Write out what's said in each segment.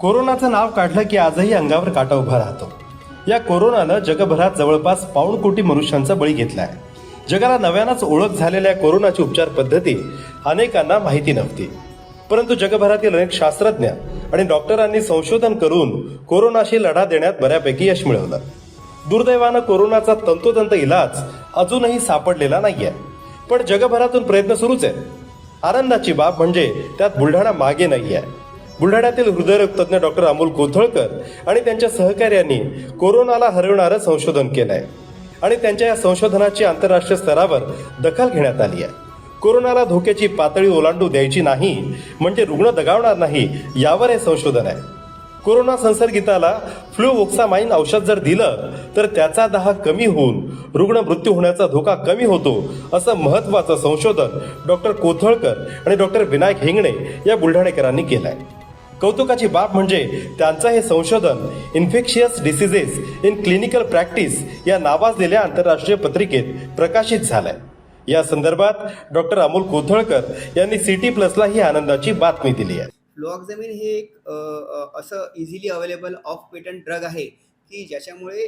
कोरोनाचं नाव काढलं की आजही अंगावर काटा उभा राहतो. या कोरोनानं जगभरात जवळपास पाऊण कोटी मनुष्यांचा बळी घेतलाय. जगाला नव्यानंच ओळख झालेल्या कोरोनाची उपचार पद्धती अनेकांना माहिती नव्हती. परंतु जगभरातील अनेक शास्त्रज्ञ आणि डॉक्टरांनी संशोधन करून कोरोनाशी लढा देण्यात बऱ्यापैकी यश मिळवलं. दुर्दैवानं कोरोनाचा तंतोतंत इलाज अजूनही सापडलेला नाहीये. पण जगभरातून प्रयत्न सुरूच आहेत. आनंदाची बाब म्हणजे त्यात बुलढाणा मागे नाही आहे बुलढाण्यातील हृदयरोग तज्ज्ञ डॉक्टर अमोल कोथळकर आणि त्यांच्या सहकार्यांनी कोरोनाला हरवणारं संशोधन केलं आहे आणि त्यांच्या या संशोधनाची आंतरराष्ट्रीय स्तरावर दखल घेण्यात आली आहे. कोरोनाला धोक्याची पातळी ओलांडू द्यायची नाही म्हणजे रुग्ण दगावणार नाही यावर हे संशोधन आहे. कोरोना संसर्गिताला फ्लू ओक्सामाइन औषध जर दिलं तर त्याचा दाह कमी होऊन रुग्ण मृत्यू होण्याचा धोका कमी होतो असं महत्वाचं संशोधन डॉक्टर कोथळकर आणि डॉक्टर विनायक हिंगणे या बुलढाणेकरांनी केलं आहे कौतुकाची बाब म्हणजे त्यांचं हे संशोधन infectious diseases in clinical practice या नावाजलेल्या आंतरराष्ट्रीय पत्रिकेत प्रकाशित झालंय. या संदर्भात डॉक्टर अमोल कोथळकर यांनी सिटी प्लसला ही आनंदाची बातमी दिली आहे. फ्लोऑक्झामिन हे एक असं easily available off patent drug आहे की ज्याच्यामुळे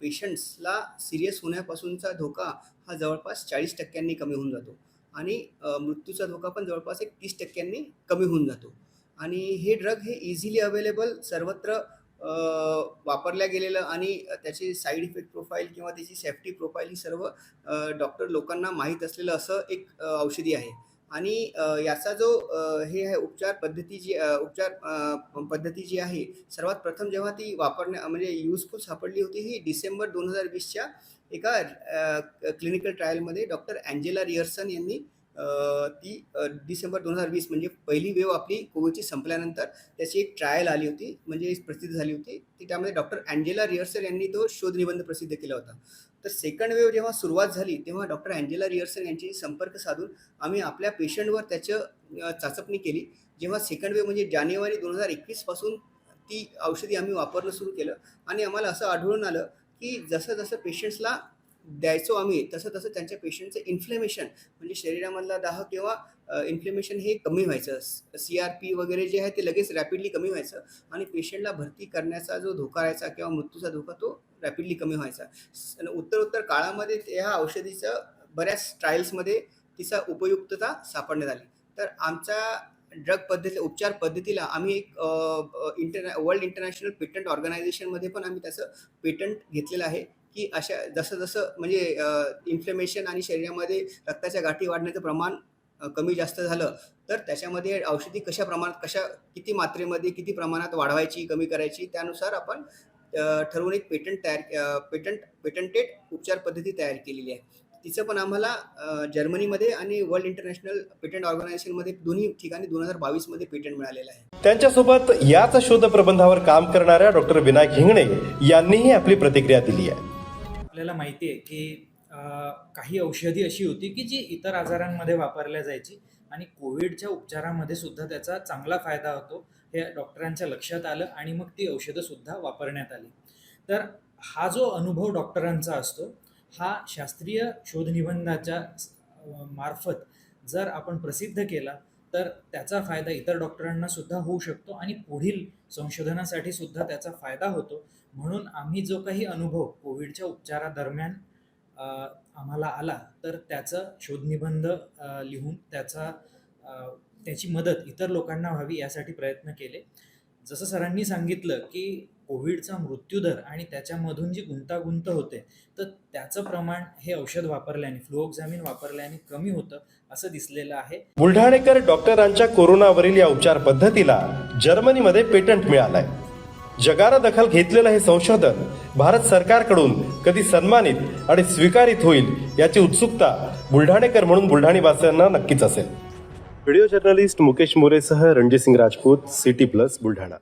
पेशंट्सला सिरियस होण्यापासूनचा धोका हा जवळपास चाळीस टक्क्यांनी कमी होऊन जातो. आणि मृत्यूचा धोका पण जवळपास एक तीस टक्क्यांनी कमी होऊन जातो. आणि हे ड्रग हे इझिली अवेलेबल सर्वत्र वापरल्या गेलेलं आणि त्याची साईड इफेक्ट प्रोफाईल किंवा त्याची सेफ्टी प्रोफाईल ही सर्व डॉक्टर लोकांना माहीत असलेलं असं एक औषधी आहे. आणि याचा जो हे आहे उपचार पद्धती जी उपचार पद्धती जी आहे सर्वात प्रथम जेव्हा ती वापरण्या म्हणजे युजफुल सापडली होती ही डिसेंबर दोन हजार वीसच्या एका क्लिनिकल ट्रायलमध्ये डॉक्टर अँजेला रिअर्सन यांनी ती डिसेंबर दोन हजार वीस म्हणजे पहिली वेव आपली कोविडची संपल्यानंतर त्याची एक ट्रायल आली होती म्हणजे प्रसिद्ध झाली होती. ती त्यामध्ये डॉक्टर अँजेला रिअर्सन यांनी तो शोध निबंध प्रसिद्ध केला होता. तर सेकंड वेव जेव्हा सुरुवात झाली तेव्हा डॉक्टर अँजेला रिअर्सन यांची संपर्क साधून आम्ही आपल्या पेशंटवर त्याचं चाचपणी केली. जेव्हा सेकंड वेव म्हणजे जानेवारी दोन हजार एकवीसपासून ती औषधी आम्ही वापरणं सुरू केलं. आणि आम्हाला असं आढळून आलं की जसं जसं पेशंट्सला द्यायचो आम्ही. तसं तसं त्यांच्या पेशंटचं इन्फ्लेमेशन म्हणजे शरीरामधला दाह किंवा इन्फ्लेमेशन हे कमी व्हायचं. सी आर पी वगैरे जे आहे ते लगेच रॅपिडली कमी व्हायचं. आणि पेशंटला भरती करण्याचा जो धोका राहायचा किंवा मृत्यूचा धोका तो रॅपिडली कमी व्हायचा. आणि उत्तर उत्तर काळामध्ये ह्या औषधीचं बऱ्याच ट्रायल्समध्ये तिचा उपयुक्तता सापडण्यात आली. तर आमच्या ड्रग पद्धती उपचार पद्धतीला आम्ही एक इंटरनॅ वर्ल्ड इंटरनॅशनल पेटंट ऑर्गनायझेशनमध्ये पण आम्ही त्याचं पेटंट घेतलेलं आहे. की अशा जसं जसं म्हणजे इन्फ्लेमेशन आणि शरीरामध्ये रक्ताच्या गाठी वाढण्याचं प्रमाण कमी जास्त झालं तर त्याच्यामध्ये औषधी कशा प्रमाणात कशा किती मात्रेमध्ये किती प्रमाणात वाढवायची कमी करायची त्यानुसार आपण ठरवून एक पेटंट तयार पेटंट पेटंटेड उपचार पद्धती तयार केलेली आहे. तिचं पण आम्हाला जर्मनीमध्ये आणि वर्ल्ड इंटरनॅशनल पेटंट ऑर्गनायझेशनमध्ये दोन्ही ठिकाणी दोन हजार बावीसमध्ये पेटंट मिळालेलं आहे. त्यांच्यासोबत याच शोध प्रबंधावर काम करणाऱ्या डॉक्टर विनायक हिंगणे यांनीही आपली प्रतिक्रिया दिली आहे. आपल्याला माहिती आहे की काही औषधी अशी होती की जी इतर आजारांमध्ये वापरल्या जायची आणि कोविडच्या उपचारामध्ये सुद्धा त्याचा चांगला फायदा होतो हे डॉक्टरांच्या लक्षात आलं आणि मग ती औषधंसुद्धा वापरण्यात आली. तर हा जो अनुभव डॉक्टरांचा असतो हा शास्त्रीय शोधनिबंधाच्या मार्फत जर आपण प्रसिद्ध केला तर त्याचा फायदा इतर डॉक्टरांना सुद्धा होऊ शकतो आणि पुढील संशोधनासाठी सुद्धा त्याचा फायदा होतो. म्हणून आम्ही जो काही अनुभव कोविडच्या उपचारादरम्यान आम्हाला आला तर त्याचं शोधनिबंध लिहून त्याचा त्याची मदत इतर लोकांना व्हावी यासाठी प्रयत्न केले. जसं सरांनी सांगितलं की कोविडचा मृत्यूदर आणि त्याच्यामधून जी गुंतागुंत होते तर त्याचं प्रमाण हे औषध वापरल्याने फ्लुओक्झामिन वापरल्याने कमी होतं असं दिसलेलं आहे. बुलढाणेकर डॉक्टरांच्या कोरोनावरील या उपचार पद्धतीला जर्मनीमध्ये पेटंट मिळालंय. जगाला दखल घेतलेलं हे संशोधन भारत सरकारकडून कधी सन्मानित आणि स्वीकारित होईल याची उत्सुकता बुलढाणेकर म्हणून बुलढाणीवासियांना नक्कीच असेल. व्हिडिओ जर्नलिस्ट मुकेश मोरेसह रणजित सिंग राजपूत सिटी प्लस बुलढाणा.